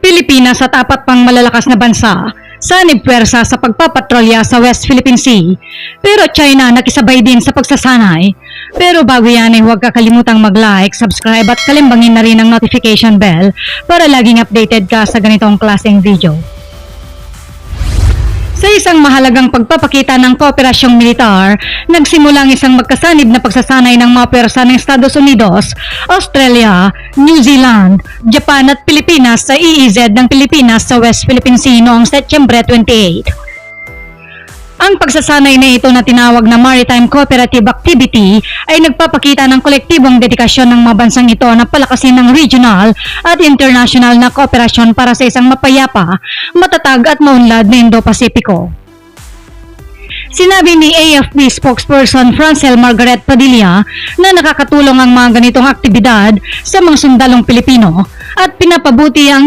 Pilipinas at apat pang malalakas na bansa sanib puwersa sa pagpapatrolya sa West Philippine Sea. Pero China nakisabay din sa pagsasanay. Pero bago yan ay huwag kakalimutang mag-like, subscribe at kalimbangin na rin ang notification bell para laging updated ka sa ganitong klaseng video. Sa isang mahalagang pagpapakita ng kooperasyong militar, nagsimula ang isang magkasanib na pagsasanay ng mga pwersa ng Estados Unidos, Australia, New Zealand, Japan at Pilipinas sa EEZ ng Pilipinas sa West Philippine Sea noong Setyembre 28. Ang pagsasanay na ito na tinawag na Maritime Cooperative Activity ay nagpapakita ng kolektibong dedikasyon ng mga bansang ito na palakasin ng regional at international na kooperasyon para sa isang mapayapa, matatag at maunlad na Indo-Pasipiko. Sinabi ni AFP spokesperson Francel Margaret Padilla na nakakatulong ang mga ganitong aktibidad sa mga sundalong Pilipino at pinapabuti ang